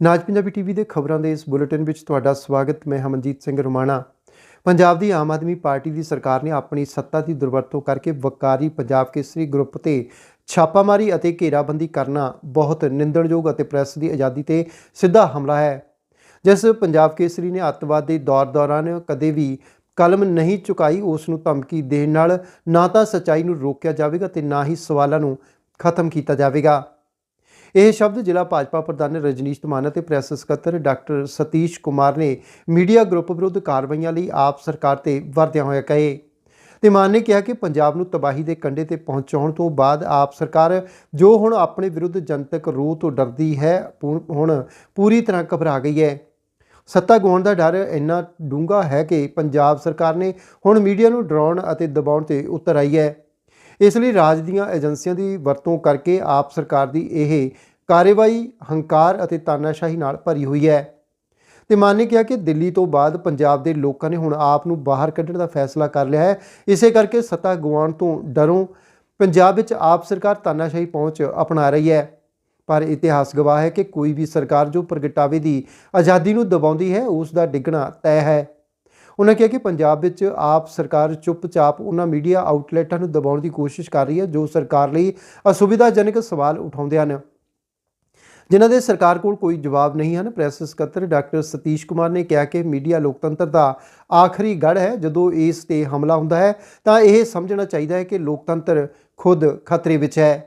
ਨਾਜ Punjabi TV ਦੇ ਖਬਰਾਂ ਦੇ ਇਸ ਬੁਲੇਟਿਨ ਵਿੱਚ ਤੁਹਾਡਾ ਸਵਾਗਤ, ਮੈਂ ਹਮਨਜੀਤ ਸਿੰਘ ਰੁਮਾਣਾ। ਪੰਜਾਬ ਦੀ ਆਮ ਆਦਮੀ ਪਾਰਟੀ ਦੀ ਸਰਕਾਰ ਨੇ ਆਪਣੀ ਸੱਤਾ ਦੀ ਦੁਰਵਰਤੋਂ ਕਰਕੇ ਵਕਾਰੀ ਪੰਜਾਬ ਕੇਸਰੀ ਗਰੁੱਪ ਤੇ ਛਾਪਾਮਾਰੀ ਅਤੇ ਘੇਰਾਬੰਦੀ ਕਰਨਾ ਬਹੁਤ ਨਿੰਦਣਯੋਗ ਅਤੇ ਪ੍ਰੈਸ ਦੀ ਆਜ਼ਾਦੀ ਤੇ ਸਿੱਧਾ ਹਮਲਾ ਹੈ। ਜਿਸ ਪੰਜਾਬ ਕੇਸਰੀ ਨੇ ਅੱਤਵਾਦ ਦੇ ਦੌਰ ਦੌਰਾਨ ਕਦੇ ਵੀ ਕਲਮ ਨਹੀਂ ਚੁਕਾਈ, ਉਸ ਨੂੰ ਧਮਕੀ ਦੇਣ ਨਾਲ ਨਾ ਤਾਂ ਸਚਾਈ ਨੂੰ ਰੋਕਿਆ ਜਾਵੇਗਾ ਤੇ ਨਾ ਹੀ ਸਵਾਲਾਂ ਨੂੰ ਖਤਮ ਕੀਤਾ ਜਾਵੇਗਾ। ਇਹ ਸ਼ਬਦ ਜ਼ਿਲ੍ਹਾ ਭਾਜਪਾ ਪ੍ਰਧਾਨ ਰਜਨੀਸ਼ ਧਮਾਨਾ ਤੇ ਪ੍ਰੈਸ ਸਕੱਤਰ ਡਾਕਟਰ ਸਤੀਸ਼ ਕੁਮਾਰ ਨੇ ਮੀਡੀਆ ਗਰੁੱਪ ਵਿਰੁੱਧ ਕਾਰਵਾਈਆਂ ਲਈ ਆਪ ਸਰਕਾਰ ਤੇ ਵਰਤਿਆਂ ਹੋਇਆ ਕਹੇ। ਤੇ ਮਾਨ ਨੇ ਕਿਹਾ ਕਿ ਪੰਜਾਬ ਨੂੰ ਤਬਾਹੀ ਦੇ ਕੰਢੇ ਤੇ ਪਹੁੰਚਾਉਣ ਤੋਂ ਬਾਅਦ ਆਪ ਸਰਕਾਰ ਜੋ ਹੁਣ ਆਪਣੇ ਵਿਰੁੱਧ ਜਨਤਕ ਰੂਹ ਤੋਂ ਡਰਦੀ ਹੈ ਹੁਣ ਪੂਰੀ ਤਰ੍ਹਾਂ ਘਬਰਾ ਗਈ ਹੈ। ਸੱਤਾ ਗਵਾਉਣ ਦਾ ਡਰ ਇੰਨਾ ਡੂੰਘਾ ਹੈ ਕਿ ਪੰਜਾਬ ਸਰਕਾਰ ਨੇ ਹੁਣ ਮੀਡੀਆ ਨੂੰ ਡਰਾਉਣ ਅਤੇ ਦਬਾਉਣ ਤੇ ਉਤਰ ਆਈ ਹੈ। ਇਸ ਲਈ ਰਾਜ ਦੀਆਂ ਏਜੰਸੀਆਂ ਦੀ ਵਰਤੋਂ ਕਰਕੇ ਆਪ ਸਰਕਾਰ ਦੀ ਇਹ ਕਾਰਵਾਈ, ਹੰਕਾਰ ਅਤੇ ਤਾਨਾਸ਼ਾਹੀ ਨਾਲ ਭਰੀ ਹੋਈ ਹੈ। ਤੇ ਮਾਨ ਨੇ ਕਿਹਾ ਕਿ ਦਿੱਲੀ ਤੋਂ ਬਾਅਦ ਪੰਜਾਬ ਦੇ ਲੋਕਾਂ ਨੇ ਹੁਣ ਆਪ ਨੂੰ ਬਾਹਰ ਕੱਢਣ ਦਾ ਫੈਸਲਾ ਕਰ ਲਿਆ ਹੈ। ਇਸੇ ਕਰਕੇ ਸੱਤਾ ਗਵਾਉਣ ਤੋਂ ਡਰੋਂ ਪੰਜਾਬ ਵਿੱਚ ਆਪ ਸਰਕਾਰ ਤਾਨਾਸ਼ਾਹੀ ਪਹੁੰਚ ਅਪਣਾ ਰਹੀ ਹੈ। ਪਰ ਇਤਿਹਾਸ ਗਵਾਹ ਹੈ ਕਿ ਕੋਈ ਵੀ ਸਰਕਾਰ ਜੋ ਪ੍ਰਗਟਾਵੇ ਦੀ ਆਜ਼ਾਦੀ ਨੂੰ ਦਬਾਉਂਦੀ ਹੈ, ਉਸ ਦਾ ਡਿੱਗਣਾ ਤੈਅ ਹੈ। ਉਹਨਾਂ ਕਿਹਾ ਕਿ ਪੰਜਾਬ ਵਿੱਚ ਆਪ ਸਰਕਾਰ ਚੁੱਪਚਾਪ ਉਹਨਾਂ ਮੀਡੀਆ ਆਊਟਲੈਟਾਂ ਨੂੰ ਦਬਾਉਣ ਦੀ ਕੋਸ਼ਿਸ਼ ਕਰ ਰਹੀ ਹੈ, ਜੋ ਸਰਕਾਰ ਲਈ ਅਸੁਵਿਧਾਜਨਕ ਸਵਾਲ ਉਠਾਉਂਦੇ ਹਨ। ਜਿਨ੍ਹਾਂ ਦੇ ਸਰਕਾਰ ਕੋਲ ਕੋਈ ਜਵਾਬ ਨਹੀਂ ਹਨ, ਪ੍ਰੈਸ ਸਕੱਤਰ ਡਾਕਟਰ ਸਤੀਸ਼ ਕੁਮਾਰ ਨੇ ਕਿਹਾ ਕਿ ਮੀਡੀਆ ਲੋਕਤੰਤਰ ਦਾ ਆਖਰੀ ਗੜ੍ਹ ਹੈ। ਜਦੋਂ ਇਸ ਤੇ ਹਮਲਾ ਹੁੰਦਾ ਹੈ, ਤਾਂ ਇਹ ਸਮਝਣਾ ਚਾਹੀਦਾ ਹੈ ਕਿ ਲੋਕਤੰਤਰ ਖੁਦ ਖਤਰੇ ਵਿੱਚ ਹੈ।